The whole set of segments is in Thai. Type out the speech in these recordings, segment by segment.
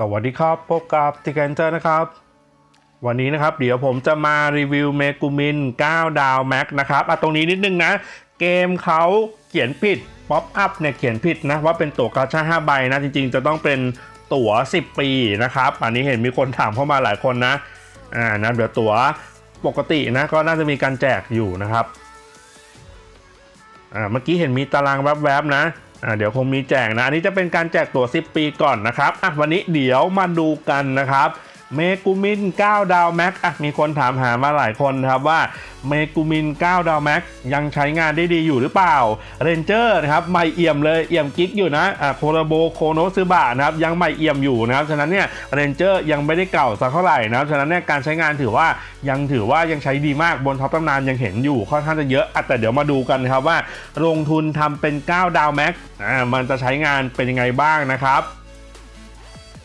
สวัสดีครับ พบกับติกันเจอร์นะครับ วันนี้นะครับ เดี๋ยวผมจะมารีวิวเมกูมิน 9 ดาวแม็กนะครับอะตรงนี้นิดนึงนะ เกมเขาเขียนผิดป๊อปอัพเนี่ยเขียนผิดนะ ว่าเป็นตั๋วกาชา5ใบนะ จริงๆ จะต้องเป็นตั๋ว 10 ปีนะครับ อันนี้เห็นมีคนถามเข้ามาหลายคนนะ อ่านะเดี๋ยวตั๋วปกตินะ ก็น่าจะมีการแจกอยู่นะครับ อ่าเมื่อกี้เห็นมีตารางแวบๆนะ อ่าเดี๋ยวคงมีแจกนะ อันนี้จะเป็นการแจกตั๋ว 10 ปีก่อนนะครับอะวันนี้เดี๋ยวมาดูกันนะครับ เมกูมิน 9 ดาวแม็กอะมีคนถามหามาหลายคนครับว่าเมกูมิน 9 ดาวแม็กยังใช้งานได้ดีอยู่หรือเปล่าเรนเจอร์นะครับใหม่เอี่ยมเลยเอี่ยมกิ๊กอยู่นะอะโคโรโบโคโนซึบะนะครับยังใหม่เอี่ยมอยู่นะครับฉะนั้นเนี่ยเรนเจอร์ยังไม่ได้เก่าสักเท่าไหร่นะครับฉะนั้นเนี่ยการใช้งานถือว่ายังถือว่ายังใช้ดีมากบนท็อปตำนานยังเห็นอยู่ค่อนข้างจะเยอะอะแต่เดี๋ยวมาดูกันนะครับว่า ลงทุนทำเป็น 9 ดาวแม็กอ่ามันจะใช้งานเป็นยังไงบ้างนะครับ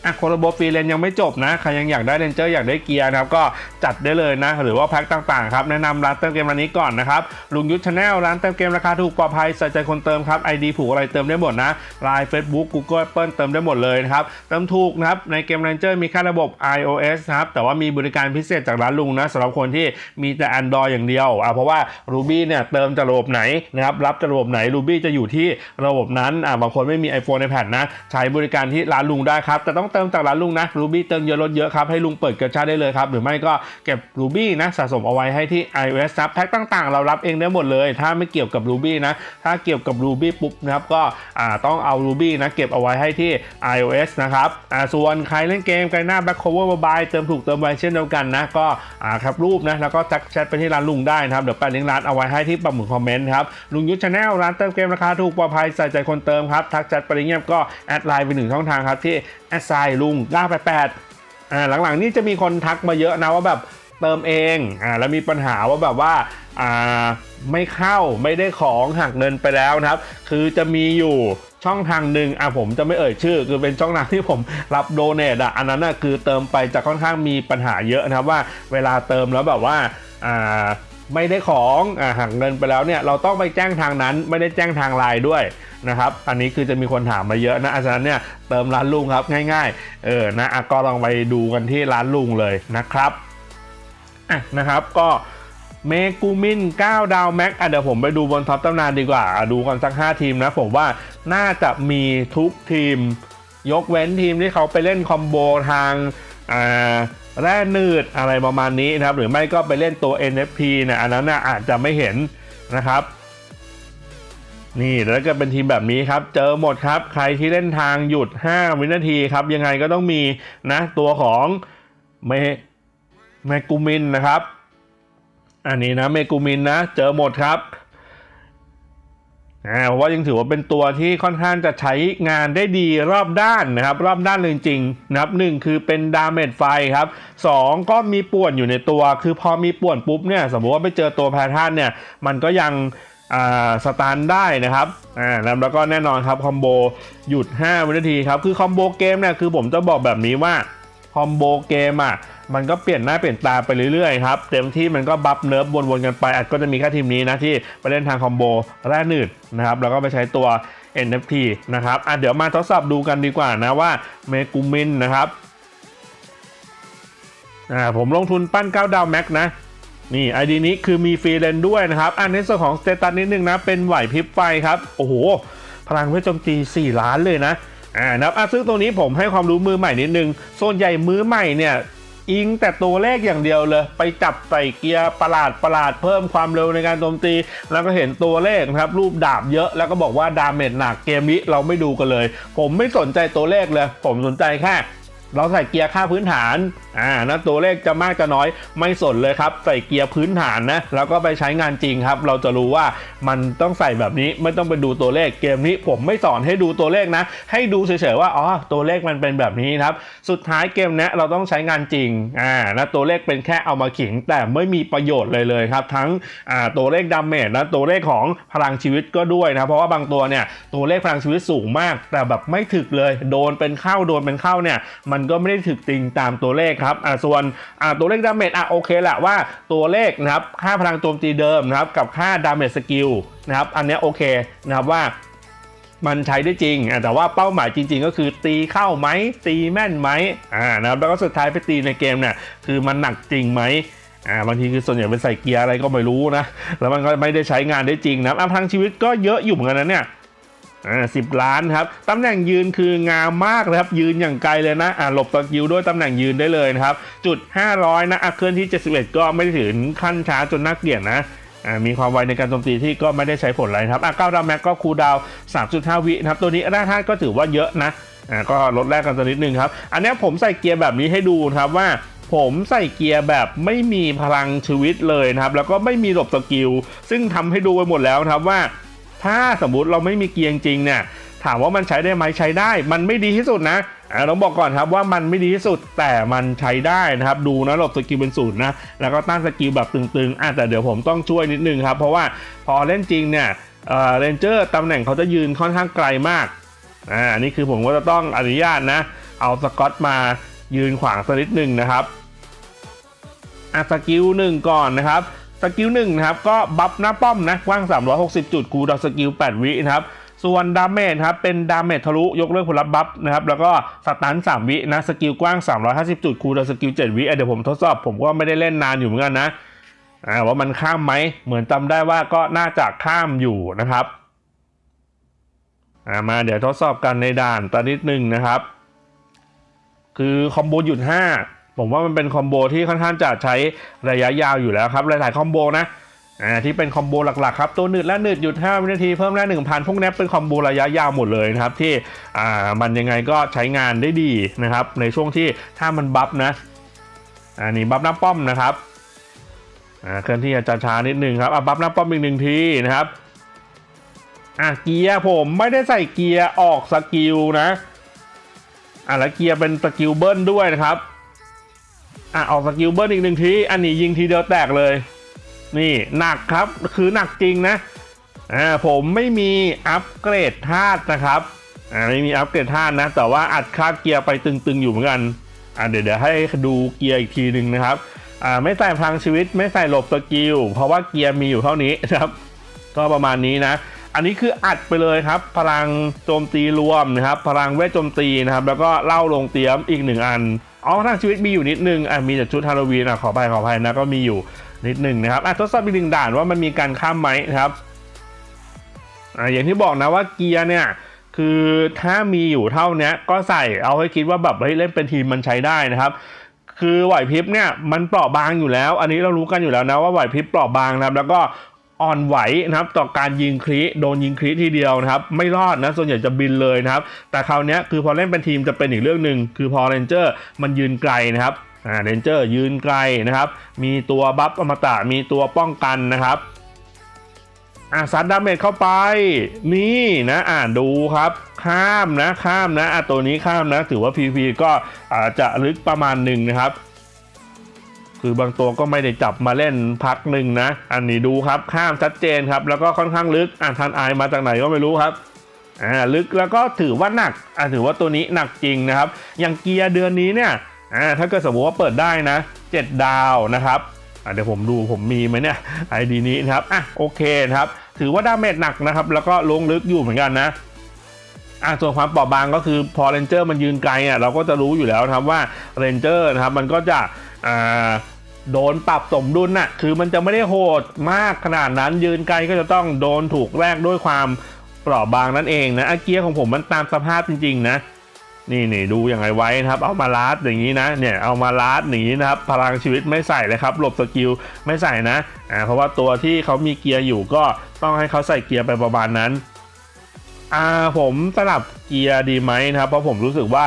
อะโคโรโบฟรีเลนยังไม่จบนะ ใครยังอยากได้เรนเจอร์อยากได้เกียร์นะครับ ก็จัดได้เลยนะ หรือว่าแพ็คต่างๆครับแนะนำร้านเติมเกมร้านนี้ก่อนนะครับลุงยุทธชาแนลร้านเติมเกมราคาถูกปลอดภัยใส่ใจคนเติมครับ ID ผูกอะไรเติมได้หมดนะ Line Facebook Google Apple เติมได้หมดเลยนะครับเติมถูกนะครับในเกมเรนเจอร์มีค่ระบบ iOS นะครับแต่ว่ามีบริการพิเศษจากร้านลุงนะสำหรับคนที่มีแต่ Android อย่างเดียวอะเพราะว่า Ruby เนี่ยเติมจากระบบไหนนะครับรับจากระบบไหน Ruby จะอยู่ที่ระบบนั้นอะบางคนไม่มี iPhone iPad นะใช้บริการที่ร้านลุงได้ครับแต่ต้องเติมจากร้านลุงนะ Ruby เติมเยอะลดเยอะครับให้ลุงเปิดกระชาได้เลยครับหรือไม่ก็เก็บ Ruby นะสะสมเอาไว้ให้ที่ iOS นะแพ็คต่างๆ เรารับเองได้หมดเลย ถ้าไม่เกี่ยวกับ Ruby นะถ้าเกี่ยวกับ Ruby ปุ๊บนะครับก็ต้องเอา Ruby นะเก็บเอาไว้ให้ที่ iOS นะครับส่วนใครเล่นเกมไกลหน้า Back Cover Mobile เติมถูกเติมไวเช่นเดียวกันนะก็อ่าครับรูปนะแล้วก็ทักแชทไปที่ร้านลุงได้นะครับเดี๋ยวแปะลิงก์ร้านเอาไว้ให้ที่ปุ่มคอมเมนต์ครับลุงยุทธชาแนลร้านเติมเกมราคาถูกปลอดภัยใส่ใจคนเติมครับทักแชทไปเงียบก็แอดไลน์ไปหนึ่งช่องทางครับที่แอดไซลุง988อ่าหลังๆนี่จะมีคนทักมาเยอะนะว่าแบบเติมเองอ่าแล้วมีปัญหาว่าแบบว่าอ่าไม่เข้าไม่ได้ของหักเงินไปแล้วนะครับ คือจะมีอยู่ช่องทางหนึ่งอะผมจะไม่เอ่ยชื่อ คือเป็นช่องทางที่ผมรับโดเนทอะอันนั้นน่ะคือเติมไปจะค่อนข้างมีปัญหาเยอะนะครับว่าเวลาเติมแล้วแบบว่าอ่า ไม่ได้ของอ่าหักเงินไปแล้วเนี่ยเราต้องไปแจ้งทางนั้นไม่ได้แจ้งทางไลน์ด้วยนะครับอันนี้คือจะมีคนถามมาเยอะนะอาจารย์เนี่ยเติมร้านลุงครับง่ายๆเออนะอก็ลองไปดูกันที่ร้านลุงเลยนะครับอะนะครับก็เมกูมิน9ดาวแม็กอะเดี๋ยวผมไปดูบนท็อปตำนานดีกว่าดูกันสัก 5 ทีมนะผมว่าน่าจะมีทุกทีม ยกเว้นทีมที่เขาไปเล่นคอมโบทางอ่า แร่นืดอะไรประมาณนี้นะครับ หรือไม่ก็ไปเล่นตัว NFP เนี่ยอันนั้นนะอาจจะไม่เห็นนะครับ นี่แล้วก็เป็นทีมแบบนี้ครับ เจอหมดครับ ใครที่เล่นทางหยุด 5 วินาทีครับ ยังไงก็ต้องมีนะ ตัวของเมเมกูมินนะครับ อันนี้นะเมกูมินนะ เจอหมดครับ อ่าเพราะว่ายังถือว่าเป็นตัวที่ค่อนข้างจะใช้งานได้ดีรอบด้านนะครับ รอบด้านเลยจริงๆนะครับหนึ่งคือเป็นดาเมจไฟครับสองก็มีป่วนอยู่ในตัว คือพอมีป่วนปุ๊บเนี่ยสมมติว่าไปเจอตัวแพทานเนี่ย มันก็ยังสตาร์ได้นะครับอ่าแล้วก็แน่นอนครับคอมโบหยุด 5 วินาทีครับ คือคอมโบเกมเนี่ยคือผมจะบอกแบบนี้ว่าคอมโบเกมอะ มันก็เปลี่ยนหน้าเปลี่ยนตาไปเรื่อยๆครับเต็มที่มันก็บัฟเนิร์ฟวนๆกันไปอาจก็จะมีแค่ทีมนี้นะที่ไปเล่นทางคอมโบแร่หนืดนะครับแล้วก็ไปใช้ตัว NFT นะครับอะเดี๋ยวมาทดสอบดูกันดีกว่านะว่าเมกูมินนะครับอ่าผมลงทุนปั้น 9 ดาวแม็กนะนี่ไอดีนี้คือมีฟรีเลนด้วยนะครับอันในส่วนของสเตตัสนิดนึงนะเป็นไหวพริบไฟครับโอ้โห พลังเวทโจมตี 4 ล้านเลยนะอ่านะครับอะซึ่งตรงนี้ผมให้ความรู้มือใหม่นิดนึง ส่วนใหญ่มือใหม่เนี่ย อิงแต่ตัวเลขอย่างเดียวเลย ไปจับใส่เกียร์ประหลาดประหลาดเพิ่มความเร็วในการโจมตี แล้วก็เห็นตัวเลขนะครับรูปดาบเยอะแล้วก็บอกว่าดาเมจหนักเกมนี้เราไม่ดูกันเลย ผมไม่สนใจตัวเลขเลย ผมสนใจแค่ เราใส่เกียร์ค่าพื้นฐานอ่านะตัวเลขจะมากจะน้อยไม่สนเลยครับ ใส่เกียร์พื้นฐานนะแล้วก็ไปใช้งานจริงครับ เราจะรู้ว่ามันต้องใส่แบบนี้ไม่ต้องไปดูตัวเลขเกมนี้ผมไม่สอนให้ดูตัวเลขนะ ให้ดูเฉยๆว่าอ๋อตัวเลขมันเป็นแบบนี้ครับ สุดท้ายเกมนี้เราต้องใช้งานจริงอ่านะตัวเลขเป็นแค่เอามาขิง แต่ไม่มีประโยชน์เลยเลยครับ ทั้งอ่าตัวเลขดาเมจนะตัวเลขของพลังชีวิตก็ด้วยนะเพราะว่าบางตัวเนี่ยตัวเลขพลังชีวิตสูงมาก แต่แบบไม่ถึกเลย โดนเป็นเข้าโดนเป็นเข้าเนี่ยมันก็ไม่ได้ถึกจริงตามตัวเลขครับอ่าส่วนอ่าตัวเลขดาเมจอะโอเคแหละว่าตัวเลขนะครับค่าพลังโจมตีเดิมนะครับกับค่าดาเมจสกิลนะครับอันนี้โอเคนะครับว่ามันใช้ได้จริงอะแต่ว่าเป้าหมายจริง ๆ ก็คือตีเข้าไหมตีแม่นไหมอ่านะครับแล้วก็สุดท้ายไปตีในเกมเนี่ยคือมันหนักจริงไหมอ่าบางทีคือส่วนใหญ่เป็นใส่เกียร์อะไรก็ไม่รู้นะ แล้วมันก็ไม่ได้ใช้งานได้จริงนะอะพลังชีวิตก็เยอะอยู่เหมือนกันนะเนี่ย อ่าสิบล้านครับตำแหน่งยืนคืองามมากนะครับยืนอย่างไกลเลยนะอ่าหลบตะกิวด้วยตำแหน่งยืนได้เลยนะครับจุด 500 นะอะเคลื่อนที่ 71 ก็ไม่ได้ถึงขั้นช้าจนน่าเกลียดนะอ่ามีความไวในการโจมตีที่ก็ไม่ได้ใช้ผลอะไรครับอะ9ดาวแม็กก็คูดาว 3.5 วินะครับตัวนี้แร่ธาตุก็ถือว่าเยอะนะอ่าก็ลดแรกกันสักนิดนึงครับ อันนี้ผมใส่เกียร์แบบนี้ให้ดูครับว่าผมใส่เกียร์แบบไม่มีพลังชีวิตเลยนะครับ แล้วก็ไม่มีหลบสกิล ซึ่งทำให้ดูไปหมดแล้วครับว่า ถ้าสมมติเราไม่มีเกียร์จริงเนี่ยถามว่ามันใช้ได้ไหมใช้ได้ มันไม่ดีที่สุดนะอ่าต้องบอกก่อนครับว่ามันไม่ดีที่สุดแต่มันใช้ได้นะครับ ดูนะหลบสกิลเป็นศูนย์นะ แล้วก็ตั้งสกิลแบบตึงๆอะแต่เดี๋ยวผมต้องช่วยนิดนึงครับ เพราะว่าพอเล่นจริงเนี่ยเออเรนเจอร์ตำแหน่งเขาจะยืนค่อนข้างไกลมากอ่านนี้คือผมก็จะต้องอนุญาตนะ เอาสกอตมายืนขวางสักนิดหนึ่งนะครับอะสกิลหนึ่งก่อนนะครับ สกิลหนึ่งนะครับก็บัฟหน้าป้อมนะกว้าง 360 จุดคูดาวน์สกิล 8 วินะครับส่วนดาเมจครับเป็นดาเมจทะลุยกเลิกผลลัพธ์บัฟนะครับแล้วก็สตัน 3 วินะสกิลกว้าง 350 จุดคูลดาวน์สกิล 7 วิเดี๋ยวผมทดสอบผมก็ไม่ได้เล่นนานอยู่เหมือนกันนะอ่าว่ามันข้ามไหมเหมือนจำได้ว่าก็น่าจะข้ามอยู่นะครับามาเดี๋ยวทดสอบกันในด่านตอนนิดนึงนะครับ คือคอมโบหยุด 5 ผมว่ามันเป็นคอมโบที่ค่อนข้างจะใช้ระยะยาวอยู่แล้วครับหลายๆคอมโบนะที่เป็นคอมโบหลักๆครับตัวหนืดและหนืดหยุด 5 วินาทีเพิ่มแร่1,000 พวกนี้เป็นคอมโบระยะยาวหมดเลยนะครับที่อ่ามันยังไงก็ใช้งานได้ดีนะครับในช่วงที่ถ้ามันบัฟนะอันนี้บัฟหน้าป้อมนะครับอ่าเคลื่อนที่อาจจะช้านิดนึงครับอะบัฟหน้าป้อมอีกหนึ่งทีนะครับอะเกียร์ผมไม่ได้ใส่เกียร์ออกสกิลนะอะแล้วเกียร์เป็นสกิลเบิ้ลด้วยนะครับ อะออกสกิลเบิ้ลอีกหนึ่งที อันนี้ยิงทีเดียวแตกเลย นี่หนักครับ คือหนักจริงนะอ่าผมไม่มีอัปเกรดธาตุนะครับอ่าไม่มีอัปเกรดธาตุนะ แต่ว่าอัดค่าเกียร์ไปตึงๆอยู่เหมือนกันอ่าเดี๋ยวเดี๋ยวให้ดูเกียร์อีกทีหนึ่งนะครับอ่าไม่ใส่พลังชีวิต ไม่ใส่หลบสกิล เพราะว่าเกียร์มีอยู่เท่านี้นะครับ ก็ประมาณนี้นะ อันนี้คืออัดไปเลยครับ พลังโจมตีรวมนะครับ พลังเวทโจมตีนะครับ แล้วก็เล่าลงเตียมอีกหนึ่งอัน อ๋อพลังชีวิตมีอยู่นิดนึงอะมีแต่ชุดฮาโลวีนอะขออภัยขออภัยนะก็มีอยู่นิดนึงนะครับอะทดสอบอีกหนึ่งด่านว่ามันมีการข้ามไหมนะครับอ่าอย่างที่บอกนะว่าเกียร์เนี่ยคือถ้ามีอยู่เท่าเนี้ยก็ใส่เอาให้คิดว่าแบบเฮ้ยเล่นเป็นทีมมันใช้ได้นะครับ คือไหวพริบเนี่ยมันเปราะบางอยู่แล้ว อันนี้เรารู้กันอยู่แล้วนะว่าไหวพริบเปราะบางนะครับ แล้วก็ อ่อนไหวนะครับต่อการยิงครีโดนยิงครีทีเดียวนะครับไม่รอดนะส่วนใหญ่จะบินเลยนะครับแต่คราวนี้คือพอเล่นเป็นทีมจะเป็นอีกเรื่องหนึ่งคือพอเรนเจอร์มันยืนไกลนะครับอ่าเรนเจอร์ยืนไกลนะครับ มีตัวบัฟอมตะมีตัวป้องกันนะครับอะซัดดาเมจเข้าไป นี่นะอ่านดูครับ ข้ามนะข้ามนะอะตัวนี้ข้ามนะ ถือว่า PP ก็อาจจะลึกประมาณหนึ่งนะครับ คือบางตัวก็ไม่ได้จับมาเล่นพักหนึ่งนะ อันนี้ดูครับข้ามชัดเจนครับ แล้วก็ค่อนข้างลึกอะทันอายมาจากไหนก็ไม่รู้ครับอ่าลึกแล้วก็ถือว่าหนักอะถือว่าตัวนี้หนักจริงนะครับ อย่างเกียร์เดือนนี้เนี่ยอ่าถ้าเกิดสมมติว่าเปิดได้นะ 7 ดาวนะครับอะเดี๋ยวผมดูผมมีไหมเนี่ยไอดีนี้นะครับอะโอเคนะครับ ถือว่าดาเมจหนักนะครับ แล้วก็ลงลึกอยู่เหมือนกันนะอะส่วนความเปราะบางก็คือพอเรนเจอร์มันยืนไกลอะเราก็จะรู้อยู่แล้วนะครับว่าเรนเจอร์นะครับมันก็จะอ่า โดนปรับสมดุลน่ะ คือมันจะไม่ได้โหดมากขนาดนั้น ยืนไกลก็จะต้องโดนถูกแลกด้วยความเปราะบางนั่นเองนะอาเกียร์ของผมมันตามสภาพจริง ๆ นะ นี่นี่ดูอย่างไรไว้นะครับ เอามาลาดอย่างนี้นะ เนี่ย เอามาลาดอย่างนี้นะครับ พลังชีวิตไม่ใส่เลยครับ หลบสกิลไม่ใส่นะ อ่า เพราะว่าตัวที่เขามีเกียร์อยู่ก็ต้องให้เขาใส่เกียร์ไปประมาณนั้น อ่า ผมสลับเกียร์ดีไหมนะครับ เพราะผมรู้สึกว่า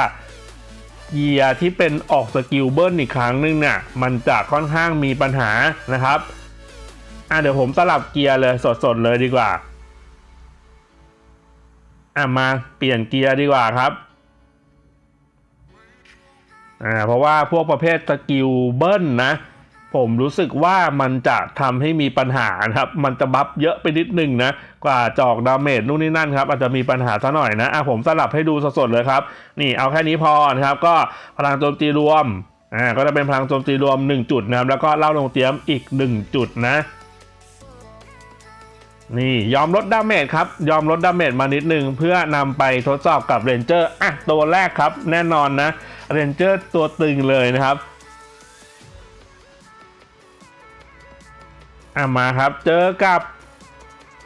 เกียร์ที่เป็นออกสกิลเบิ้ลอีกครั้งนึงเนี่ยมันจะค่อนข้างมีปัญหานะครับอ่าเดี๋ยวผมสลับเกียร์เลยสดๆเลยดีกว่าอ่ามาเปลี่ยนเกียร์ดีกว่าครับอ่าเพราะว่าพวกประเภทสกิลเบิ้ลนนะผมรู้สึกว่ามันจะทำให้มีปัญหานะครับ มันจะบัฟเยอะไปนิดนึงนะ กว่าจอกดาเมจนู่นนี่นั่นครับอาจจะมีปัญหาซะหน่อยนะอะผมสลับให้ดูสดๆเลยครับ นี่เอาแค่นี้พอนะครับ ก็พลังโจมตีรวมอ่าก็จะเป็นพลังโจมตีรวม 1 จุดนะครับแล้วก็เล่าลงเตรียมอีก 1 จุดนะนี่ยอมลดดาเมจครับ ยอมลดดาเมจมานิดนึง เพื่อนำไปทดสอบกับเรนเจอร์อะตัวแรกครับ แน่นอนนะเรนเจอร์ตัวตึงเลยนะครับอะมาครับ เจอกับ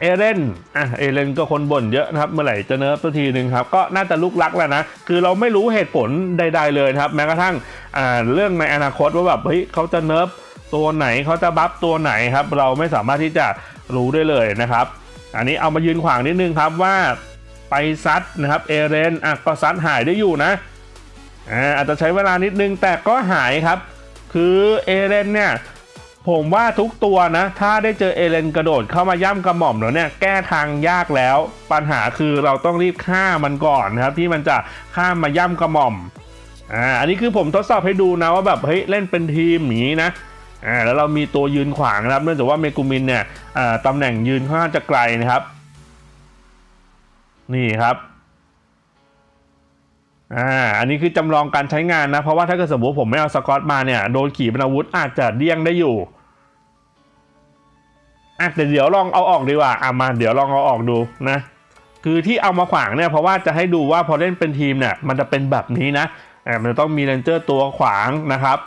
เอเลนอะเอเลนก็คนบ่นเยอะนะครับเมื่อไหร่จะเนิร์ฟสักทีหนึ่งครับก็น่าจะลุกลักแล้วนะ คือเราไม่รู้เหตุผลใด ๆ เลยครับ แม้กระทั่งอ่าเรื่องในอนาคตว่าแบบเฮ้ยเขาจะเนิร์ฟตัวไหนเขาจะบัฟตัวไหนครับ เราไม่สามารถที่จะรู้ได้เลยนะครับ อันนี้เอามายืนขวางนิดนึงครับว่าไปซัดนะครับเอเรนอะก็ซัดหายได้อยู่นะอ่าอาจจะใช้เวลานิดนึงแต่ก็หายครับ คือเอเรนเนี่ย ผมว่าทุกตัวนะ ถ้าได้เจอเอเลนกระโดดเข้ามาย่ำกระหม่อมแล้วเนี่ยแก้ทางยากแล้ว ปัญหาคือเราต้องรีบฆ่ามันก่อนนะครับ ที่มันจะข้ามมาย่ำกระหม่อมอ่าอันนี้คือผมทดสอบให้ดูนะว่าแบบเฮ้ยเล่นเป็นทีมอย่างนี้นะอ่าแล้วเรามีตัวยืนขวางนะครับเนื่องจากว่าเมกุมินเนี่ยอ่าตำแหน่งยืนค่อนข้างจะไกลนะครับ นี่ครับ อ่าอันนี้คือจำลองการใช้งานนะ เพราะว่าถ้าเกิดสมมติผมไม่เอาสกอตมาเนี่ยโดนขี่เป็นอาวุธอาจจะเดี้ยงได้อยู่อะแต่เดี๋ยวลองเอาออกดีกว่าอะมาเดี๋ยวลองเอาออกดูนะ คือที่เอามาขวางเนี่ยเพราะว่าจะให้ดูว่าพอเล่นเป็นทีมเนี่ยมันจะเป็นแบบนี้นะอ่ามันจะต้องมีเรนเจอร์ตัวขวางนะครับ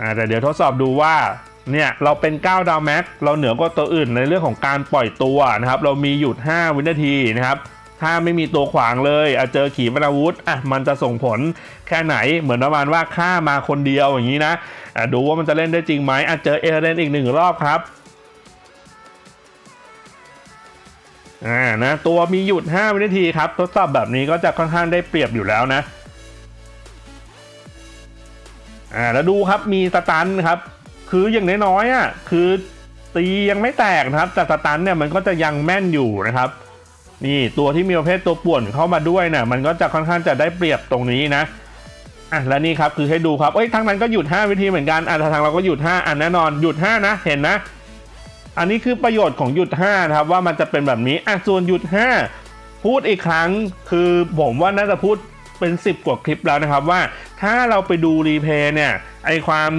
อ่าแต่เดี๋ยวทดสอบดูว่า เนี่ยเราเป็น 9 ดาวแม็กเราเหนือกว่าตัวอื่นในเรื่องของการปล่อยตัวนะครับ เรามีหยุด 5 วินาทีนะครับ ถ้าไม่มีตัวขวางเลยอะเจอขีปนาวุธอะมันจะส่งผลแค่ไหนเหมือนประมาณว่าฆ่ามาคนเดียวอย่างนี้นะะดูว่ามันจะเล่นได้จริงไหมอะเจอเอเรนอีกหนึ่งรอบครับอ่านะตัวมีหยุด 5 วินาทีครับ ทดสอบแบบนี้ก็จะค่อนข้างได้เปรียบอยู่แล้วนะอ่าแล้วดูครับมีสตันครับ คืออย่างน้อยๆอะคือตียังไม่แตกนะครับแต่สตันเนี่ยมันก็จะยังแม่นอยู่นะครับ นี่ตัวที่มีประเภทตัวป่วนเข้ามาด้วยเนี่ยมันก็จะค่อนข้างจะได้เปรียบตรงนี้นะอะและนี่ครับคือให้ดูครับเอ้ยทางนั้นก็หยุด 5 วิธีเหมือนกันอะทางเราก็หยุด 5 อันแน่นอนหยุด 5 นะเห็นนะ อันนี้คือประโยชน์ของหยุด 5 นะครับ ว่ามันจะเป็นแบบนี้อะส่วนหยุด 5 พูดอีกครั้งคือผมว่าน่าจะพูดเป็น 10 กว่าคลิปแล้วนะครับว่าถ้าเราไปดูรีเพย์เนี่ยไอความ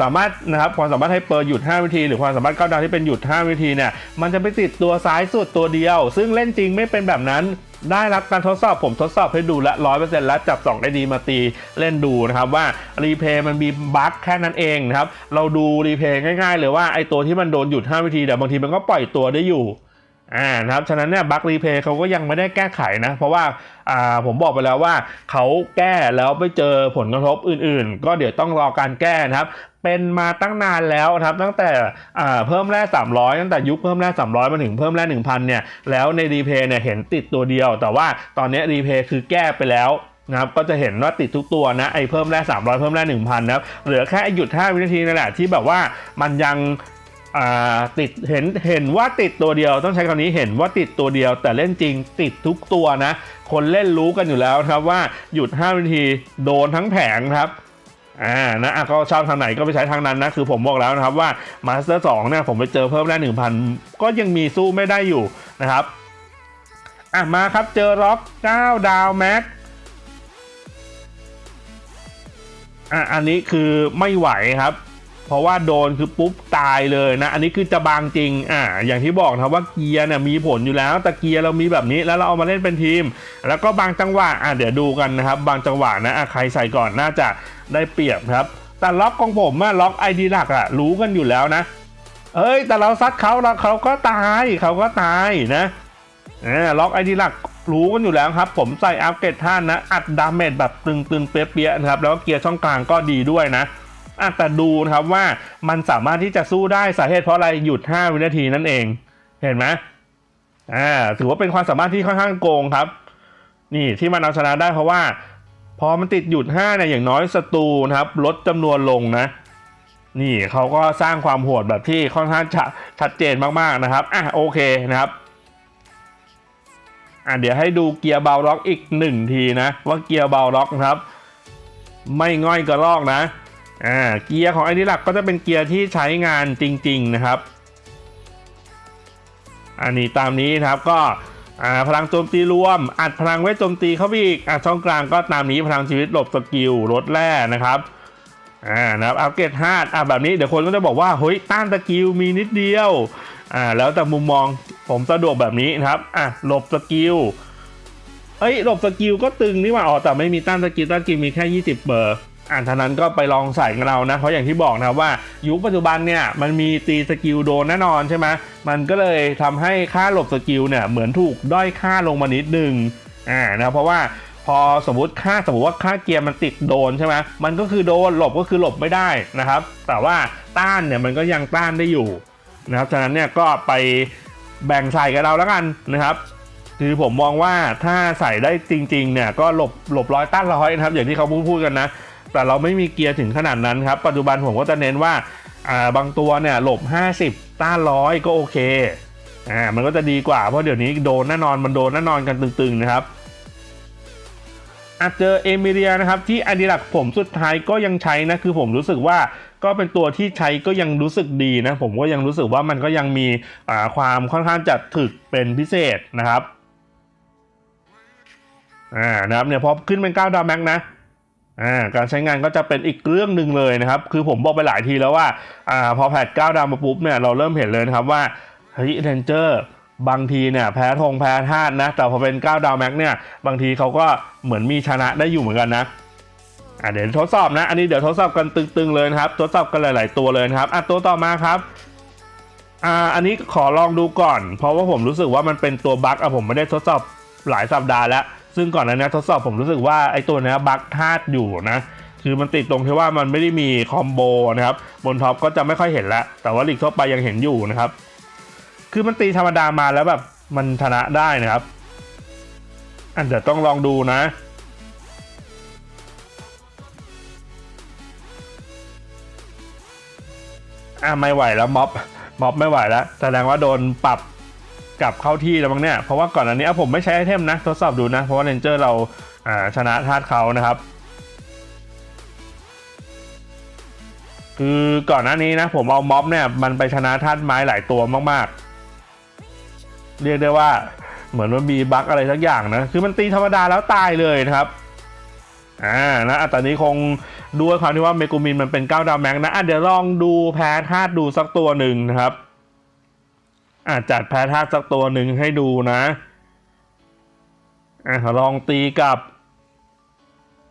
สามารถนะครับความสามารถให้เปิดหยุด 5 วิธี หรือความสามารถก้าวดาวที่เป็นหยุด 5 วิธีเนี่ยมันจะไปติดตัวซ้ายสุดตัวเดียว ซึ่งเล่นจริงไม่เป็นแบบนั้นได้รับการทดสอบผมทดสอบให้ดูละร้อยเปอร์เซ็นต์แล้วจับ2ได้ดีมาตีเล่นดูนะครับว่ารีเพย์มันมีบั๊กแค่นั้นเองนะครับเราดูรีเพย์ง่ายๆเลยว่าไอตัวที่มันโดนหยุด 5 วิธีแต่บางทีมันก็ปล่อยตัวได้อยู่ อ่านะครับฉะนั้นเนี่ยบัครีเพย์เขาก็ยังไม่ได้แก้ไขนะ เพราะว่าอ่าผมบอกไปแล้วว่าเขาแก้แล้วไปเจอผลกระทบอื่นๆ ก็เดี๋ยวต้องรอการแก้นะครับเป็นมาตั้งนานแล้วครับตั้งแต่อ่าเพิ่มแร่ 300 ตั้งแต่ยุคเพิ่มแร่ 300 มาถึงเพิ่มแร่ 1,000 เนี่ยแล้วในรีเพย์เนี่ยเห็นติดตัวเดียว แต่ว่าตอนนี้รีเพย์คือแก้ไปแล้วนะครับก็จะเห็นว่าติดทุกตัวนะไอ้เพิ่มแร่ 300 เพิ่มแร่ 1,000 นะครับเหลือแค่หยุด 5 วินาทีนั่นแหละที่แบบว่ามันยัง ติดเห็นเห็นว่าติดตัวเดียว ต้องใช้คำนี้เห็นว่าติดตัวเดียว แต่เล่นจริงติดทุกตัวนะ คนเล่นรู้กันอยู่แล้วครับว่าหยุด5วินาทีโดนทั้งแผงครับอ่านะะก็ชอบทางไหนก็ไปใช้ทางนั้นนะ คือผมบอกแล้วนะครับว่ามาสเตอร์สองเนี่ยผมไปเจอเพิ่มแรกหนึ่งพันก็ยังมีสู้ไม่ได้อยู่นะครับอะมาครับเจอล็อก9ดาวแม็กอะอันนี้คือไม่ไหวครับ เพราะว่าโดนคือปุ๊บตายเลยนะ อันนี้คือจะบางจริงอ่าอย่างที่บอกนะว่าเกียร์เนี่ยมีผลอยู่แล้วแต่เกียร์เรามีแบบนี้แล้วเราเอามาเล่นเป็นทีม แล้วก็บางจังหวะอ่าเดี๋ยวดูกันนะครับ บางจังหวะนะอะใครใส่ก่อนน่าจะได้เปรียบครับ แต่ล็อกของผมอะล็อกไอดีหลักอะรู้กันอยู่แล้วนะเอ้ยแต่เราซัดเขาแล้วเขาก็ตายเขาก็ตายนะอ่าล็อกไอดีหลักรู้กันอยู่แล้วครับ ผมใส่อัพเกรดท่านนะ อัดดาเมจแบบตึงๆเปี้ยๆนะครับ แล้วเกียร์ช่องกลางก็ดีด้วยนะ อะแต่ดูนะครับว่ามันสามารถที่จะสู้ได้สาเหตุเพราะอะไรหยุด 5 วินาทีนั่นเอง เห็นไหมอ่าถือว่าเป็นความสามารถที่ค่อนข้างโกงครับ นี่ที่มันเอาชนะได้เพราะว่า พอมันติดหยุด5เนี่ยอย่างน้อยศัตรูนะครับ ลดจำนวนลงนะ นี่เขาก็สร้างความโหดแบบที่ค่อนข้างชัดเจนมากๆนะครับอะโอเคนะครับอะเดี๋ยวให้ดูเกียร์เบาล็อกอีกหนึ่งทีนะ ว่าเกียร์เบาล็อกนะครับ ไม่ง่อยกระลอกนะ อ่าเกียร์ของไอดีหลักก็จะเป็นเกียร์ที่ใช้งานจริง ๆนะครับ อันนี้ตามนี้นะครับก็อ่าพลังโจมตีรวม อัดพลังเวทโจมตีเข้าไปอีกอะช่องกลางก็ตามนี้พลังชีวิตหลบสกิลลดแร่นะครับอ่านะครับอัปเกรดธาตุอะแบบนี้เดี๋ยวคนก็จะบอกว่าเฮ้ยต้านสกิลมีนิดเดียวอ่าแล้วแต่มุมมองผมสะดวกแบบนี้นะครับอะหลบสกิลเอ้ยหลบสกิลก็ตึงนี่หว่าอ๋อแต่ไม่มีต้านสกิลต้านสกิลมีแค่ 20 เบอร์ อ่าท่านั้นก็ไปลองใส่กันเรานะเพราะอย่างที่บอกนะว่ายุคปัจจุบันเนี่ยมันมีตีสกิลโดนแน่นอนใช่ไหมมันก็เลยทำให้ค่าหลบสกิลเนี่ยเหมือนถูกด้อยค่าลงมานิดนึงอ่านะเพราะว่าพอสมมติค่าสมมติว่าค่าเกียร์มันติดโดนใช่ไหมมันก็คือโดนหลบก็คือหลบไม่ได้นะครับ แต่ว่าต้านเนี่ยมันก็ยังต้านได้อยู่นะครับฉะนั้นเนี่ยก็ไปแบ่งใส่กับเราแล้วกันนะครับคือผมมองว่าถ้าใส่ได้จริงๆเนี่ยก็หลบหลบร้อยต้านร้อยนะครับอย่างที่เขาพูดพูดกันนะ แต่เราไม่มีเกียร์ถึงขนาดนั้นครับ ปัจจุบันผมก็จะเน้นว่าบางตัวเนี่ยหลบ 50 ต้านร้อยก็โอเคอ่ามันก็จะดีกว่าเพราะเดี๋ยวนี้โดนแน่นอนมันโดนแน่นอนกันตึงๆนะครับอาจเจอเอมิเลียนะครับที่อดีลักผมสุดท้ายก็ยังใช้นะคือผมรู้สึกว่าก็เป็นตัวที่ใช้ก็ยังรู้สึกดีนะผมก็ยังรู้สึกว่ามันก็ยังมีความค่อนข้างจะถึกเป็นพิเศษนะครับอ่านะครับเนี่ยพอขึ้นเป็น9ดาวแม็กนะ อ่าการใช้งานก็จะเป็นอีกเรื่องหนึ่งเลยนะครับ คือผมบอกไปหลายทีแล้วว่าอ่าพอแพท9ดาวมาปุ๊บเนี่ยเราเริ่มเห็นเลยนะครับว่าเฮ้ยเรนเจอร์บางทีเนี่ยแพ้ธงแพ้ธาตุนะ แต่พอเป็น 9 ดาวแม็กเนี่ยบางทีเขาก็เหมือนมีชนะได้อยู่เหมือนกันนะอ่าเดี๋ยวทดสอบนะ อันนี้เดี๋ยวทดสอบกันตึงๆเลยครับทดสอบกันหลาย ๆ ตัวเลยครับอะตัวต่อมาครับอ่าอันนี้ขอลองดูก่อน เพราะว่าผมรู้สึกว่ามันเป็นตัวบั๊กอะผมไม่ได้ทดสอบหลายสัปดาห์แล้ว ซึ่งก่อนหน้านี้ทดสอบผมรู้สึกว่าไอ้ตัวนี้บั๊กธาตุอยู่นะคือมันติดตรงที่ว่ามันไม่ได้มีคอมโบนะครับบนท็อปก็จะไม่ค่อยเห็นแล้วแต่ว่าลีกทั่วไปยังเห็นอยู่นะครับ คือมันตีธรรมดามาแล้วแบบมันชนะได้นะครับ อันเดี๋ยวต้องลองดูนะอะไม่ไหวแล้วม็อบม็อบไม่ไหวแล้วแสดงว่าโดนปรับ กลับเข้าที่แล้วมั้งเนี่ย เพราะว่าก่อนอันนี้ผมไม่ใช้ไอเทมนะ ทดสอบดูนะ เพราะว่าเรนเจอร์เราชนะธาตุเขานะครับ คือก่อนหน้านี้นะ ผมเอาม็อบเนี่ยมันไปชนะธาตุไม้หลายตัวมากๆ เรียกได้ว่าเหมือนมันมีบั๊กอะไรสักอย่างนะ คือมันตีธรรมดาแล้วตายเลยนะครับอ่านะตอนนี้คงด้วยความที่ว่าเมกูมินมันเป็น9ดาวแม็กนะอะเดี๋ยวลองดูแพ้ธาตุดูสักตัวหนึ่งนะครับ อะจัดแพ้ธาตุสักตัวหนึ่งให้ดูนะอะลองตีกับ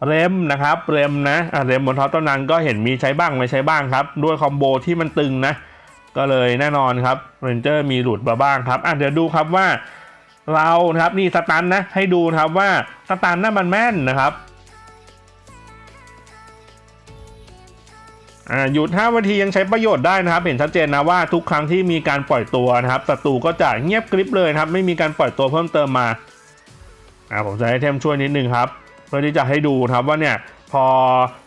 เรมนะครับเรมนะอะเรมบนท็อปต้นนั้นก็เห็นมีใช้บ้างไม่ใช้บ้างครับ ด้วยคอมโบที่มันตึงนะ ก็เลยแน่นอนครับเรนเจอร์มีหลุดมาบ้างครับอะเดี๋ยวดูครับว่าเรานะครับนี่สตันนะให้ดูครับว่าสตันน่ะมันแม่นนะครับ หยุด5นาทียังใช้ประโยชน์ได้นะครับ เห็นชัดเจนนะว่าทุกครั้งที่มีการปล่อยตัวนะครับศัตรูก็จะเงียบกริบเลยครับ ไม่มีการปล่อยตัวเพิ่มเติมมาอ่าผมจะให้เทมช่วยนิดนึงครับ เพื่อที่จะให้ดูครับว่าเนี่ยพอ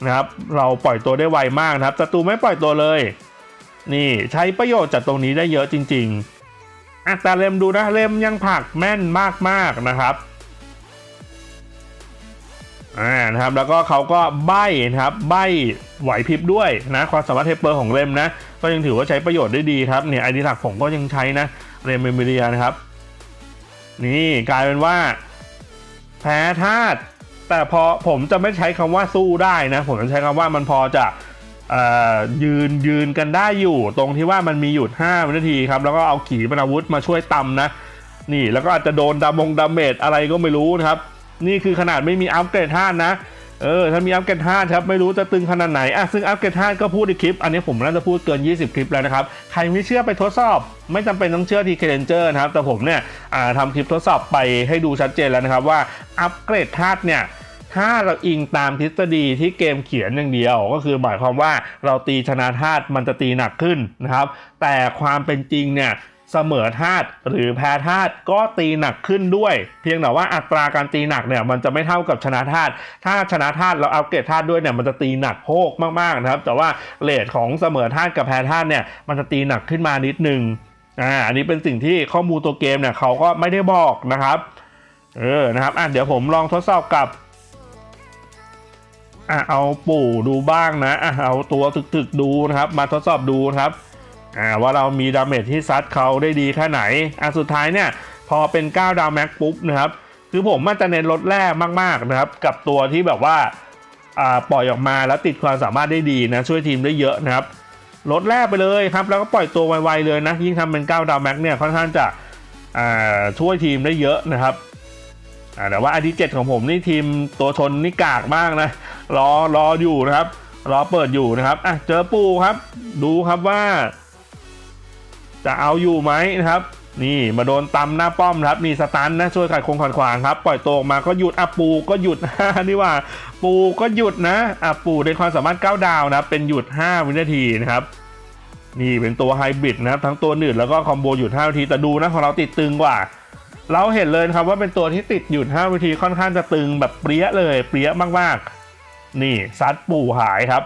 นะครับเราปล่อยตัวได้ไวมากนะครับศัตรูไม่ปล่อยตัวเลย นี่ใช้ประโยชน์จากตรงนี้ได้เยอะจริงๆอะแต่เลมดูนะเลมยังผักแม่นมากๆนะครับ อ่านะครับแล้วก็เขาก็ใบ้นะครับใบ้ไหวพริบด้วยนะความสามารถเทปเปอร์ของเรมนะ ก็ยังถือว่าใช้ประโยชน์ได้ดีครับเนี่ยไอดีหลักผมก็ยังใช้นะเรมเมมเบเรียนะครับ นี่กลายเป็นว่า แพ้ธาตุแต่พอผมจะไม่ใช้คำว่าสู้ได้นะ ผมจะใช้คำว่ามันพอจะออยืนยืนกันได้อยู่ ตรงที่ว่ามันมีหยุด5วินาทีครับแล้วก็เอาขีปนาวุธมาช่วยตำนะ นี่แล้วก็อาจจะโดนดามงดาเมจอะไรก็ไม่รู้นะครับ นี่คือขนาดไม่มีอัปเกรดท่านนะเออถ้ามีอัปเกรดท่าครับไม่รู้จะตึงขนาดไหนอะซึ่งอัปเกรดท่าก็พูดในคลิป อันนี้ผมน่าจะพูดเกิน 20 คลิปแล้วนะครับ ใครไม่เชื่อไปทดสอบ ไม่จำเป็นต้องเชื่อทีเคเนเจอร์นะครับ แต่ผมเนี่ยอ่าทำคลิปทดสอบไปให้ดูชัดเจนแล้วนะครับว่าอัปเกรดธาตุเนี่ยถ้าเราอิงตามทฤษฎีที่เกมเขียนอย่างเดียว ก็คือหมายความว่าเราตีชนะธาตุมันจะตีหนักขึ้นนะครับ แต่ความเป็นจริงเนี่ย เสมอธาตุหรือแพ้ธาตุก็ตีหนักขึ้นด้วย เพียงแต่ว่าอัตราการตีหนักเนี่ยมันจะไม่เท่ากับชนะธาตุถ้าชนะธาตุเราเอัปเกรดธาตุด้วยเนี่ยมันจะตีหนักโพกมากๆนะครับ แต่ว่าเลทของเสมอธาตุกับแพ้ธาตุเนี่ยมันจะตีหนักขึ้นมานิดนึงอ่าอันนี้เป็นสิ่งที่ข้อมูลตัวเกมเนี่ยเขาก็ไม่ได้บอกนะครับเออนะครับอะเดี๋ยวผมลองทดสอบกับอะเอาปู่ดูบ้างนะอะเอาตัวถึกๆดูนะครับ มาทดสอบดูนะครับ อ่าว่าเรามีดาเมจที่ซัดเขาได้ดีแค่ไหนอะสุดท้ายเนี่ยพอเป็น 9 ดาวแม็กปุ๊บนะครับคือผมมันจะเน้นลดแร่มากๆนะครับ กับตัวที่แบบว่าอ่าปล่อยออกมาแล้วติดความสามารถได้ดีนะช่วยทีมได้เยอะนะครับลดแรกไปเลยครับ แล้วก็ปล่อยตัวไวๆเลยนะยิ่งทำเป็น 9 ดาวแม็กเนี่ยค่อนข้างจะอ่าช่วยทีมได้เยอะนะครับอ่าแต่ว่าอันที่7ของผมนี่ทีมตัวชนนี่กากมากนะรอรออยู่นะครับ รอเปิดอยู่นะครับอะเจอปูครับ ดูครับว่า จะเอาอยู่ไหมนะครับ นี่มาโดนตำหน้าป้อมครับนี่สตันนะช่วยขัดคงขัดขวางครับ ปล่อยตัวออกมาก็หยุดอะปูก็หยุด นี่ว่า ปูก็หยุดนะอะปูในความสามารถ9ดาวนะเป็นหยุด 5 วินาทีนะครับนี่เป็นตัวไฮบริดนะครับทั้งตัวหนืดแล้วก็คอมโบหยุด5วินาทีแต่ดูนะของเราติดตึงกว่า เราเห็นเลยครับว่าเป็นตัวที่ติดหยุด5วินาทีค่อนข้างจะตึงแบบเปรี้ยเลยเปรี้ยมากๆ นี่ซัดปู่หายครับ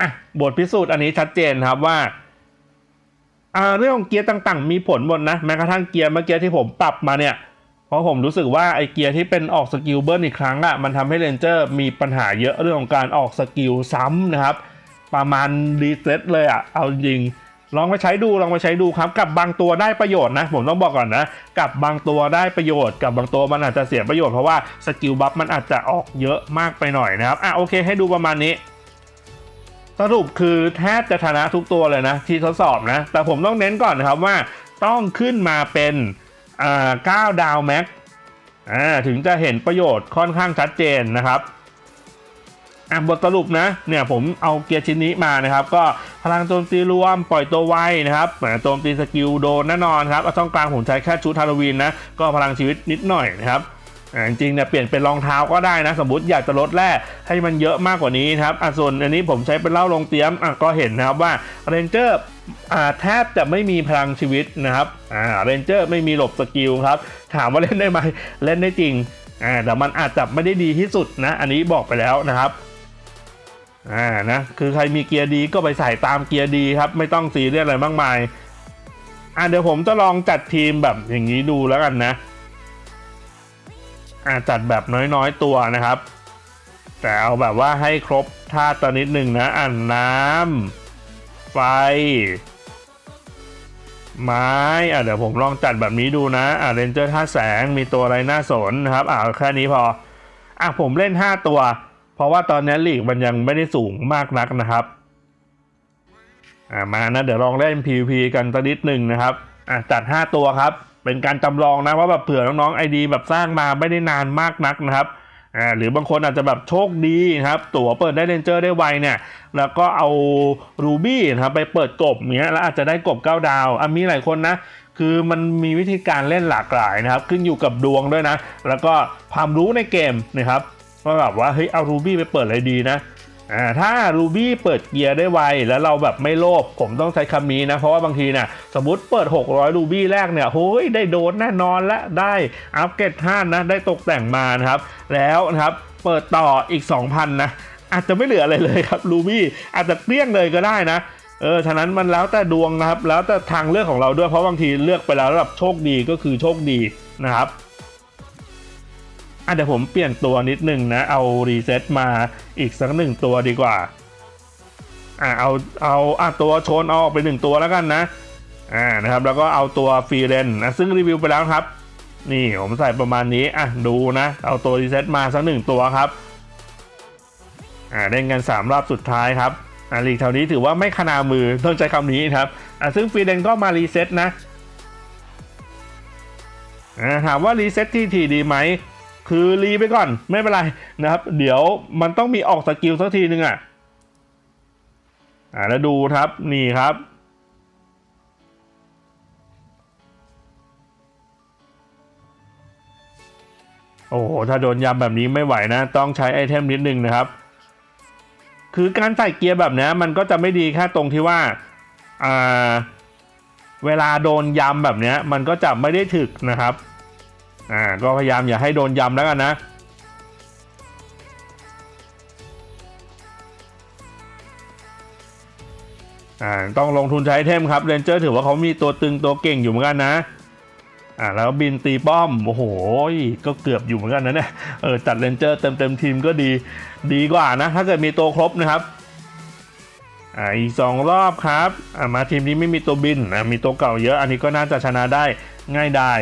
อะบทพิสูจน์อันนี้ชัดเจนครับว่า เรื่องของเกียร์ต่างๆ มีผลหมดนะแม้กระทั่งเกียร์เมื่อกี้ที่ผมปรับมาเนี่ยเพราะผมรู้สึกว่าไอเกียร์ที่เป็นออกสกิลเบิร์นอีกครั้งอะ่ะมันทำให้เรนเจอร์มีปัญหาเยอะเรื่องของการออกสกิลซ้ำนะครับ ประมาณรีเซ็ตเลยอะ่ะเอาจริงลองไปใช้ดูลองไปใช้ดูครับ กับบางตัวได้ประโยชน์นะ ผมต้องบอกก่อนนะ กับบางตัวได้ประโยชน์ กับบางตัวมันอาจจะเสียประโยชน์เพราะว่าสกิลบัฟมันอาจจะออกเยอะมากไปหน่อยนะครับอะโอเคให้ดูประมาณนี้ สรุปคือแทบจะชนะทุกตัวเลยนะ ที่ทดสอบนะ แต่ผมต้องเน้นก่อนนะครับว่าต้องขึ้นมาเป็น9ดาวแม็กถึงจะเห็นประโยชน์ค่อนข้างชัดเจนนะครับอะบทสรุปนะเนี่ยผมเอาเกียร์ชิ้นนี้มานะครับ ก็พลังโจมตีรวมปล่อยตัวไวนะครับโจมตีสกิลโดนแน่นอนครับอาช่องกลางผมใช้แค่ชุดฮาโลวีนนะก็พลังชีวิตนิดหน่อยนะครับ จริงเนี่ยเปลี่ยนเป็นรองเท้าก็ได้นะ สมมติอยากจะลดแร่ให้มันเยอะมากกว่านี้ครับอะส่วนอันนี้ผมใช้เป็นเล้าลงเตรียมอะก็เห็นนะครับว่าเรนเจอร์อ่าแทบจะไม่มีพลังชีวิตนะครับอ่าเรนเจอร์ไม่มีหลบสกิลครับถามว่าเล่นได้ไหมเล่นได้จริงอ่าแต่มันอาจจะไม่ได้ดีที่สุดนะ อันนี้บอกไปแล้วนะครับอ่านะคือใครมีเกียร์ดีก็ไปใส่ตามเกียร์ดีครับ ไม่ต้องซีเรียสอะไรมากมายอ่าเดี๋ยวผมจะลองจัดทีมแบบอย่างนี้ดูแล้วกันนะ อาจัดแบบน้อยๆตัวนะครับ แต่เอาแบบว่าให้ครบธาตุตัวนิดหนึ่งนะอ่านน้ำไฟ ไม้อะเดี๋ยวผมลองจัดแบบนี้ดูนะอะเรนเจอร์ท่าแสงมีตัวอะไรน่าสนนะครับอะแค่นี้พออะผมเล่น 5 ตัว เพราะว่าตอนนี้ลีกมันยังไม่ได้สูงมากนักนะครับอะมานะเดี๋ยวลองเล่น PVP กันสักนิดหนึ่งนะครับอะจัด 5 ตัวครับ เป็นการจำลองนะว่าแบบเผื่อน้องๆไอดีแบบสร้างมาไม่ได้นานมากนักนะครับอ่าหรือบางคนอาจจะแบบโชคดีนะครับ ตั๋วเปิดได้เรนเจอร์ได้ไวเนี่ยแล้วก็เอารูบี้นะครับไปเปิดกบเนี้ยแล้วอาจจะได้กบ9ดาวอะมีหลายคนนะคือมันมีวิธีการเล่นหลากหลายนะครับ ขึ้นอยู่กับดวงด้วยนะ แล้วก็ความรู้ในเกมนะครับว่าแบบว่าเฮ้ยเอารูบี้ไปเปิดอะไรดีนะ อ่าถ้า Ruby เปิดเกียร์ได้ไว แล้วเราแบบไม่โลภผมต้องใช้คำนี้นะ เพราะว่าบางทีนี่ยสมมติเปิด 600 Ruby แรกเนี่ยโอ้ยได้โดนแน่นอนและได้อัปเกรดท่านนะ ได้ตกแต่งมานะครับ แล้วนะครับ เปิดต่ออีก 2,000 นะ อาจจะไม่เหลืออะไรเลยครับ Ruby อาจจะเกลี้ยงเลยก็ได้นะเออ ฉะนั้นมันแล้วแต่ดวงนะครับ แล้วแต่ทางเลือกของเราด้วย เพราะบางทีเลือกไปแล้วแบบโชคดีก็คือโชคดีนะครับ อะเดี๋ยวผมเปลี่ยนตัวนิดนึงนะ เอารีเซ็ตมาอีกสักหนึ่งตัวดีกว่า อะเอาเอาอะตัวโชนเอาออกไปหนึ่งตัวแล้วกันนะ อ่านะครับ แล้วก็เอาตัวฟรีเรนนะซึ่งรีวิวไปแล้วครับ นี่ผมใส่ประมาณนี้อะดูนะ เอาตัวรีเซ็ตมาสักหนึ่งตัวครับ อ่าเล่นกันสามรอบสุดท้ายครับอ่าลีกแถวนี้ถือว่าไม่ขนามือต้องใช้คำนี้ครับอะซึ่งฟรีเรนก็มารีเซ็ตนะอ่าถามว่ารีเซ็ตที่ทีดีไหม คือรีไปก่อนไม่เป็นไรนะครับ เดี๋ยวมันต้องมีออกสกิลสักทีนึงอะอ่าแล้วดูครับนี่ครับโอ้โห ถ้าโดนยำแบบนี้ไม่ไหวนะ ต้องใช้ไอเทมนิดนึงนะครับ คือการใส่เกียร์แบบนี้มันก็จะไม่ดีแค่ตรงที่ว่าอ่าเวลาโดนยำแบบนี้มันก็จะไม่ได้ถึกนะครับ อ่าก็พยายามอย่าให้โดนยำแล้วกันนะอ่าต้องลงทุนใช้ไอเทมครับเรนเจอร์ถือว่าเขามีตัวตึงตัวเก่งอยู่เหมือนกันนะอ่าแล้วบินตีป้อม โอ้โห ก็เกือบอยู่เหมือนกันนะเนี่ยเออจัดเรนเจอร์เต็มเต็มทีมก็ดีดีกว่านะ ถ้าเกิดมีตัวครบนะครับอ่าอีกสองรอบครับอ่ามาทีมนี้ไม่มีตัวบินอ่ามีตัวเก่าเยอะอันนี้ก็น่าจะชนะได้ง่ายได้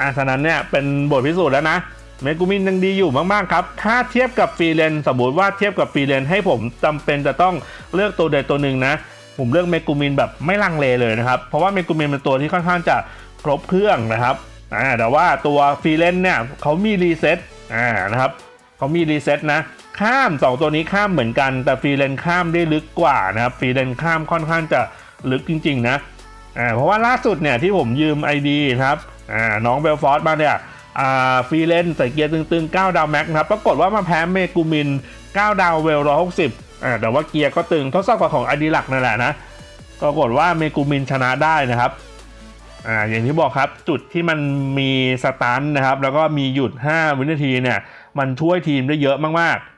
อะฉะนั้นเนี่ยเป็นบทพิสูจน์แล้วนะเมกูมินยังดีอยู่มาก ๆ ครับ ถ้าเทียบกับฟรีเลนสมมติว่าเทียบกับฟรีเลนให้ผมจำเป็นจะต้องเลือกตัวใดตัวหนึ่งนะ ผมเลือกเมกูมินแบบไม่ลังเลเลยนะครับ เพราะว่าเมกูมินเป็นตัวที่ค่อนข้างจะครบเครื่องนะครับอ่าแต่ว่าตัวฟรีเลนเนี่ยเขามีรีเซ็ตอ่านะครับเขามีรีเซ็ตนะข้าม 2 ตัวนี้ข้ามเหมือนกัน แต่ฟรีเลนข้ามได้ลึกกว่านะครับฟรีเลนข้ามค่อนข้างจะลึกจริง ๆ นะ อ่าเพราะว่าล่าสุดเนี่ยที่ผมยืม ID ครับอ่าน้องเบลฟอร์ดมาเนี่ยอ่าฟรีเลนใส่เกียร์ตึงๆ 9 ดาวแม็กครับปรากฏว่ามาแพ้เมกูมิน 9 ดาวเวล160อ่าแต่ว่าเกียร์ก็ตึงทดสอบกับของ ID หลักนั่นแหละนะปรากฏว่าเมกูมินชนะได้นะครับอ่าอย่างที่บอกครับจุดที่มันมีสตันนะครับ แล้วก็มีหยุด 5 วินาทีเนี่ย มันช่วยทีมได้เยอะมากๆ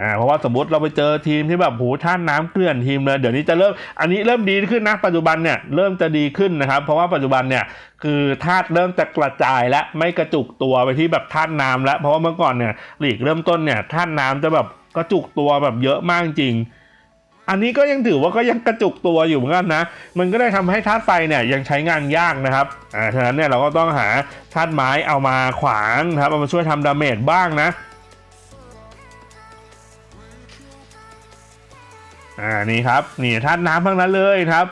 อ่าเพราะว่าสมมติเราไปเจอทีมที่แบบโหท่านน้ำเกลื่อนทีมเลยเดี๋ยวนี้จะเริ่มอันนี้เริ่มดีขึ้นนะปัจจุบันเนี่ยเริ่มจะดีขึ้นนะครับ เพราะว่าปัจจุบันเนี่ยคือธาตุเริ่มจะกระจายและไม่กระจุกตัวไปที่แบบธาตุน้ำแล้วเพราะว่าเมื่อก่อนเนี่ยหลีกเริ่มต้นเนี่ยธาตุน้ำจะแบบกระจุกตัวแบบเยอะมากจริง อันนี้ก็ยังถือว่าก็ยังกระจุกตัวอยู่เหมือนกันนะ มันก็ได้ทำให้ธาตุไฟเนี่ยยังใช้งานยากนะครับอ่าฉะนั้นเนี่ยเราก็ต้องหาธาตุไม้เอามาขวางนะครับเอามาช่วยทำดาเมจบ้างนะ อ่านี่ครับนี่ธาตุน้ำทั้งนั้นเลยครับ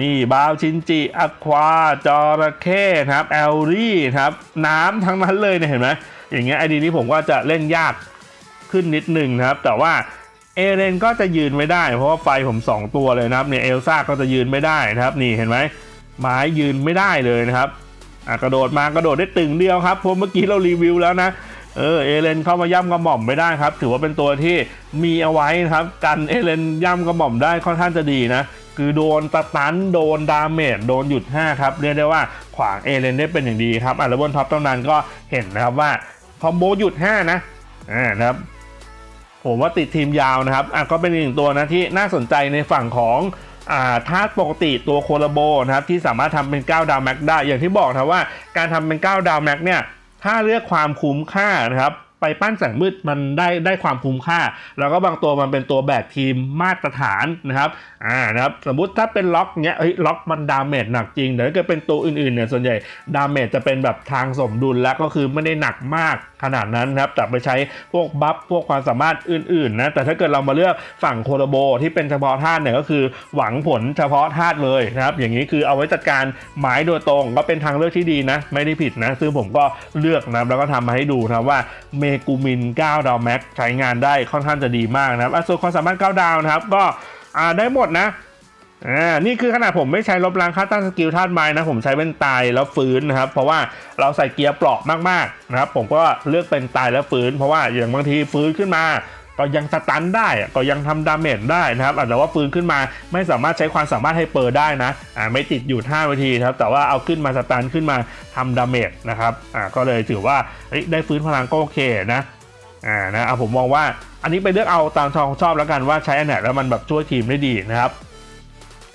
นี่บาวชินจิอะควาจอระเข้นะครับแอลลี่ครับน้ำทั้งนั้นเลยเนี่ยเห็นไหมอย่างเงี้ยไอดีนี้ผมก็จะเล่นยากขึ้นนิดหนึ่งนะครับ แต่ว่าเอเรนก็จะยืนไม่ได้ เพราะว่าไฟผม 2 ตัวเลยนะครับเนี่ยเอลซ่าก็จะยืนไม่ได้นะครับ นี่เห็นไหมไม้ยืนไม่ได้เลยนะครับอะกระโดดมากระโดดได้ตึงเดียวครับเพราะเมื่อกี้เรารีวิวแล้วนะ เออเอเลนเข้ามาย่ำกระหม่อมไม่ได้ครับ ถือว่าเป็นตัวที่มีเอาไว้นะครับกันเอเลนย่ำกระหม่อมได้ค่อนข้างจะดีนะ คือโดนตะตันโดนดาเมจโดนหยุด 5 ครับ เรียกได้ว่าขวางเอเลนได้เป็นอย่างดีครับอะแล้วบนท็อปตำนานก็เห็นนะครับว่าคอมโบหยุด 5 นะอ่านะครับผมว่าติดทีมยาวนะครับอะก็เป็นอีกหนึ่งตัวนะที่น่าสนใจในฝั่งของอ่าธาตุปกติตัวโคลาโบนะครับที่สามารถทำเป็น 9 ดาวแม็กได้ อย่างที่บอกนะว่าการทำเป็น 9 ดาวแม็กเนี่ย ถ้าเลือกความคุ้มค่านะครับ ไปปั้นแสงมืดมันได้ได้ความคุ้มค่า แล้วก็บางตัวมันเป็นตัวแบกทีมมาตรฐานนะครับอ่านะครับสมมุติถ้าเป็นล็อกเนี้ยเฮ้ยล็อกมันดาเมจหนักจริงแต่ถ้าเกิดเป็นตัวอื่นๆเนี่ยส่วนใหญ่ดาเมจจะเป็นแบบทางสมดุลแล้วก็คือไม่ได้หนักมากขนาดนั้นนะครับแต่ไปใช้พวกบัฟพวกความสามารถอื่นๆนะแต่ถ้าเกิดเรามาเลือกฝั่งโคโรโบที่เป็นเฉพาะธาตุเนี่ยก็คือหวังผลเฉพาะธาตุเลยนะครับอย่างนี้คือเอาไว้จัดการไม้โดยตรงก็เป็นทางเลือกที่ดีนะ ไม่ได้ผิดนะซึ่งผมก็เลือกนะแล้วก็ทำมาให้ดูนะว่าเมกูมิน 9 ดาวแม็กใช้งานได้ค่อนข้างจะดีมากนะครับส่วนความสามารถ 9 ดาวนะครับ ก็ได้หมดนะอ่านี่คือขนาดผมไม่ใช้ลบล้างค่าต้านสกิลธาตุไม้นะ ผมใช้เป็นตายแล้วฟื้นนะครับ เพราะว่าเราใส่เกียร์เปราะมากๆนะครับ ผมก็เลือกเป็นตายแล้วฟื้น เพราะว่าอย่างบางทีฟื้นขึ้นมา ก็ยังสตันได้ก็ยังทำดาเมจได้นะครับอะแต่ว่าฟื้นขึ้นมาไม่สามารถใช้ความสามารถให้เปิดได้นะอ่าไม่ติดอยู่5นาทีครับแต่ว่าเอาขึ้นมาสตันขึ้นมาทำดาเมจนะครับอ่าก็เลยถือว่าเอ้ได้ฟื้นพลังก็โอเคนะอ่านะผมมองว่าอันนี้ไปเลือกเอาตามชอบชอบแล้วกันว่าใช้อันไหนแล้วมันแบบช่วยทีมได้ดีนะครับ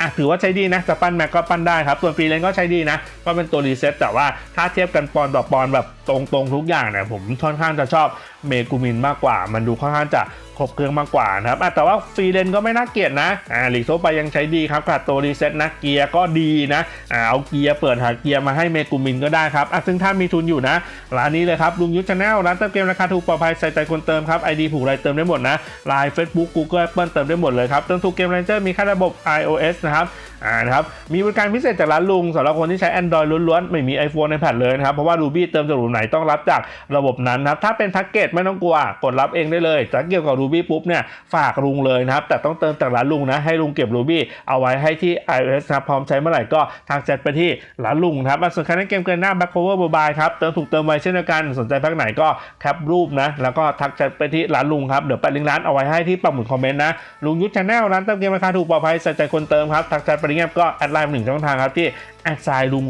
อะถือว่าใช้ดีนะจะปั้นแม็กก็ปั้นได้ครับส่วนฟรีเลนก็ใช้ดีนะ ก็เป็นตัวรีเซ็ตแต่ว่าถ้าเทียบกันปอนต่อปอนแบบตรงๆทุกอย่างเนี่ยผมค่อนข้างจะชอบเมกูมินมากกว่า มันดูค่อนข้างจะครบเครื่องมากกว่านะครับแต่ว่าฟรีเลนก็ไม่น่าเกลียดนะอ่าหลีกโซไปยังใช้ดีครับขาดตัวรีเซ็ตนะเกียร์ก็ดีนะอ่าเอาเกียร์เปิดหาเกียร์มาให้เมกูมินก็ได้ครับอะซึ่งถ้ามีทุนอยู่นะ ร้านนี้เลยครับลุงยุทธชาแนลร้านเติมเกมราคาถูกปลอดภัยใส่ใจคนเติมครับไอดีผูกไรเติมได้หมดนะไลน์เฟซบุ๊กกูเกิลเปิลเติมได้หมดเลยครับเติมถูกเกมเรนเจอร์มีค่าระบบ iOS นะครับ อ่านะครับมีบริการพิเศษจากร้านลุงสำหรับคนที่ใช้ Android ล้วนๆ ไม่มี iPhone iPad เลยนะครับ เพราะว่า Ruby เติมจากรูไหนต้องรับจากระบบนั้นนะครับ ถ้าเป็นแพ็กเกจไม่ต้องกลัว กดรับเองได้เลยจะเกี่ยวกับ Ruby ปุ๊บเนี่ยฝากลุงเลยนะครับ แต่ต้องเติมจากร้านลุงนะ ให้ลุงเก็บ Ruby เอาไว้ให้ที่ iOS นะครับพร้อมใช้เมื่อไหร่ก็ทางแชทไปที่ร้านลุงนะครับส่วนใครเล่นเกมเกินหน้า Back Cover Mobile ครับเติมถูกเติมไวเช่นเดียวกันสนใจแพ็กไหนก็แคปรูปนะแล้วก็ทักแชทไปที่ร้านลุงครับเดี๋ยวแปะลิงก์ร้านเอาไว้ให้ที่ปักหมุดคอมเมนต์นะลุงยุทธชาแนลร้านเติมเกมราคาถูกปลอดภัยใส่ใจคนเติมครับทักแชทไปลิงก์ก็แอดไลน์มาหนึ่งช่องทางครับที่แอดไซลุม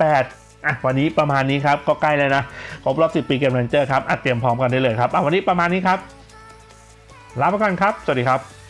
988อะวันนี้ประมาณนี้ครับก็ใกล้เลยนะครบรอบ 10 ปีเกมเรนเจอร์ครับอัดเตรียมพร้อมกันได้เลยครับอะวันนี้ประมาณนี้ครับลาไปก่อนครับ สวัสดีครับ